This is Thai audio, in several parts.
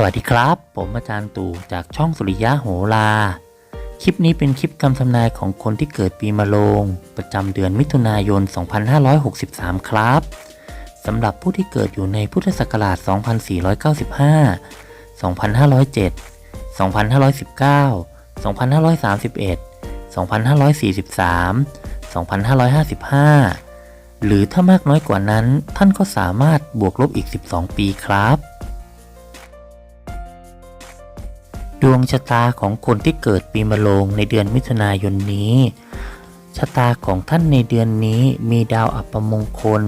สวัสดีครับ ผมอาจารย์ตู่จากช่องสุริยะโหรา คลิปนี้เป็นคลิปคำทำนายของคนที่เกิดปีมะโรงประจำเดือนมิถุนายน 2563 ครับสำหรับผู้ที่เกิดอยู่ในพุทธศักราช 2495 2507 2519 2531 2543 2555 หรือถ้ามากน้อยกว่านั้นท่านก็สามารถบวกลบอีก 12 ปีครับ ดวงชะตาของคนที่เกิดปีมะโรงในเดือนมิถุนายนนี้ ชะตาของท่านในเดือนนี้มีดาวอัปมงคล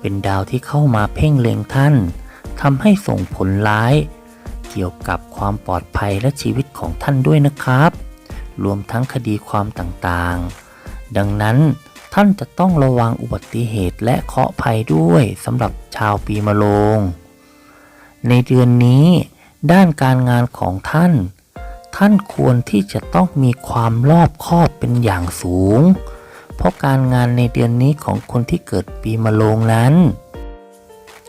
เป็นดาวที่เข้ามาเพ่งเล็งท่านทำให้ส่งผลร้าย เกี่ยวกับความปลอดภัยและชีวิตของท่านด้วยนะครับ รวมทั้งคดีความต่างๆ ดังนั้นท่านจะต้องระวังอุบัติเหตุและเคราะห์ภัยด้วยสำหรับชาวปีมะโรง ในเดือนนี้ ด้านการงานของท่าน ท่านควรที่จะต้องมีความรอบคอบเป็นอย่างสูง เพราะการงานในเดือนนี้ของคนที่เกิดปีมะโรงนั้น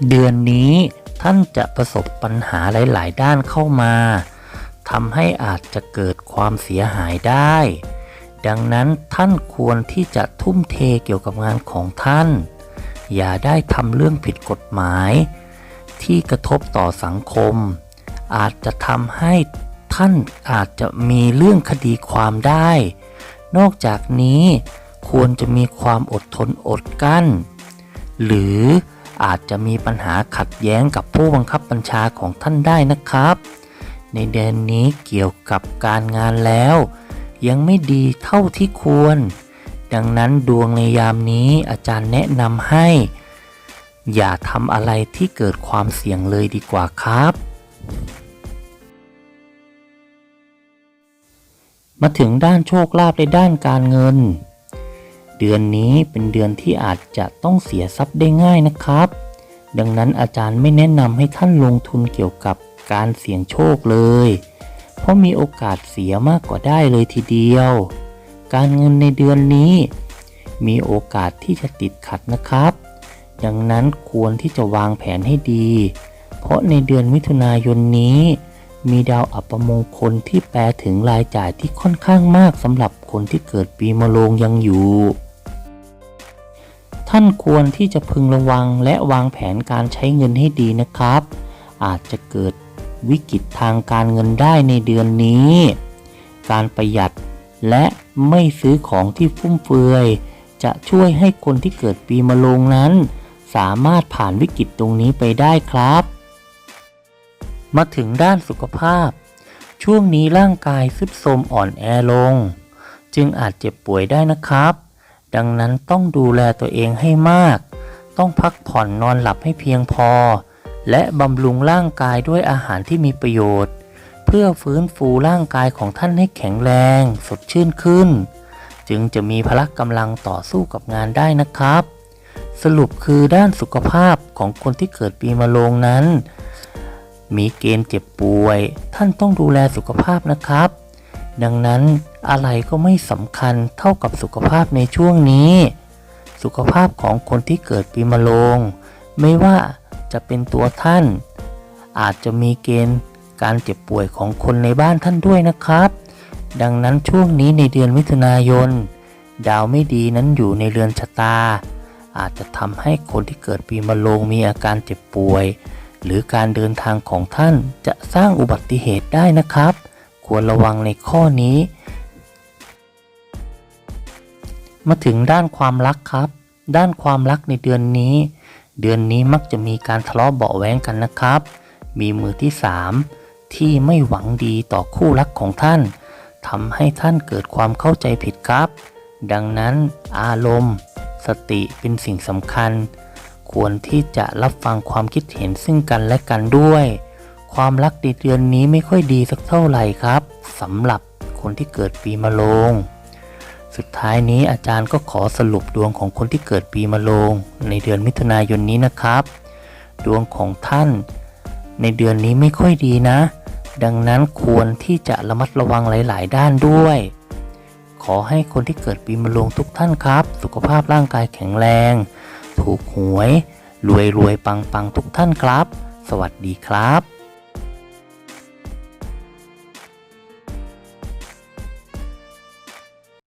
เดือนนี้ท่านจะประสบปัญหาหลาย ๆ ด้านเข้ามาทำให้อาจจะเกิดความเสียหายได้ ดังนั้นท่านควรที่จะทุ่มเทเกี่ยวกับงานของท่าน อย่าได้ทำเรื่องผิดกฎหมาย ที่กระทบต่อสังคม อาจจะทำให้ท่านอาจจะมีเรื่องคดีความได้ นอกจากนี้ควรจะมีความอดทนอดกลั้น หรืออาจจะมีปัญหาขัดแย้งกับผู้บังคับบัญชาของท่านได้นะครับ ในเดือนนี้เกี่ยวกับการงานแล้ว ยังไม่ดีเท่าที่ควร ดังนั้นดวงในยามนี้อาจารย์แนะนำให้ อย่าทำอะไรที่เกิดความเสี่ยงเลยดีกว่าครับ มาถึงด้านโชคลาภในด้านการเงิน เดือนนี้เป็นเดือนที่อาจจะต้องเสียทรัพย์ได้ง่ายนะครับ ดังนั้นอาจารย์ไม่แนะนำให้ท่านลงทุนเกี่ยวกับการเสี่ยงโชคเลย เพราะมีโอกาสเสียมากกว่าได้เลยทีเดียว การเงินในเดือนนี้ มีโอกาสที่จะติดขัดนะครับ ดังนั้นควรที่จะวางแผนให้ดี เพราะในเดือนมิถุนายนนี้ มีดาวอัปมงคลที่แปลถึงรายจ่ายที่ค่อนข้างมากสำหรับคนที่เกิดปีมะโรงยังอยู่ ท่านควรที่จะพึงระวังและวางแผนการใช้เงินให้ดีนะครับ อาจจะเกิดวิกฤตทางการเงินได้ในเดือนนี้ การประหยัดและไม่ซื้อของที่ฟุ่มเฟือย จะช่วยให้คนที่เกิดปีมะโรงนั้น สามารถผ่านวิกฤตตรงนี้ไปได้ครับ มาถึงด้านสุขภาพ ช่วงนี้ร่างกายทรุดโทรมอ่อนแอลง จึงอาจเจ็บป่วยได้นะครับ ดังนั้นต้องดูแลตัวเองให้มาก ต้องพักผ่อนนอนหลับให้เพียงพอ และบำรุงร่างกายด้วยอาหารที่มีประโยชน์ เพื่อฟื้นฟูร่างกายของท่านให้แข็งแรง สดชื่นขึ้น จึงจะมีพละกำลังต่อสู้กับงานได้นะครับ สรุปคือด้านสุขภาพของคนที่เกิดปีมะโรงนั้น มีเกณฑ์เจ็บป่วย ท่านต้องดูแลสุขภาพนะครับ ดังนั้นอะไรก็ไม่สำคัญเท่ากับสุขภาพในช่วงนี้ สุขภาพของคนที่เกิดปีมะโรงไม่ว่าจะเป็นตัวท่าน อาจจะมีเกณฑ์การเจ็บป่วยของคนในบ้านท่านด้วยนะครับ ดังนั้นช่วงนี้ในเดือนมิถุนายน ดาวไม่ดีนั้นอยู่ในเรือนชะตา อาจจะทำให้คนที่เกิดปีมะโรงมีอาการเจ็บป่วย หรือการเดินทางของท่านจะสร้างอุบัติเหตุได้นะครับ ควรระวังในข้อนี้ มาถึงด้านความรักครับ ด้านความรักในเดือนนี้ เดือนนี้มักจะมีการทะเลาะเบาแวงกันนะครับ มีมือที่ 3 ที่ไม่หวังดีต่อคู่รักของท่านทำให้ท่านเกิดความเข้าใจผิดครับ ดังนั้นอารมณ์ สติเป็นสิ่งสำคัญ ควรที่จะรับฟังความคิดเห็นซึ่งกันและกันด้วย ความรักในเดือนนี้ไม่ค่อยดีสักเท่าไหร่ครับสำหรับคนที่เกิดปีมะโรงสุดท้ายนี้อาจารย์ก็ขอสรุปดวงของคนที่เกิดปีมะโรงในเดือนมิถุนายนนี้นะครับ ดวงของท่าน ในเดือนนี้ไม่ค่อยดีนะ ดังนั้นควรที่จะระมัดระวังหลาย ๆ ด้านด้วย ขอให้คนที่เกิดปีมะโรงทุกท่านครับ สุขภาพร่างกายแข็งแรง ถูกหวย รวยรวยปังปังทุกท่านครับ สวัสดีครับ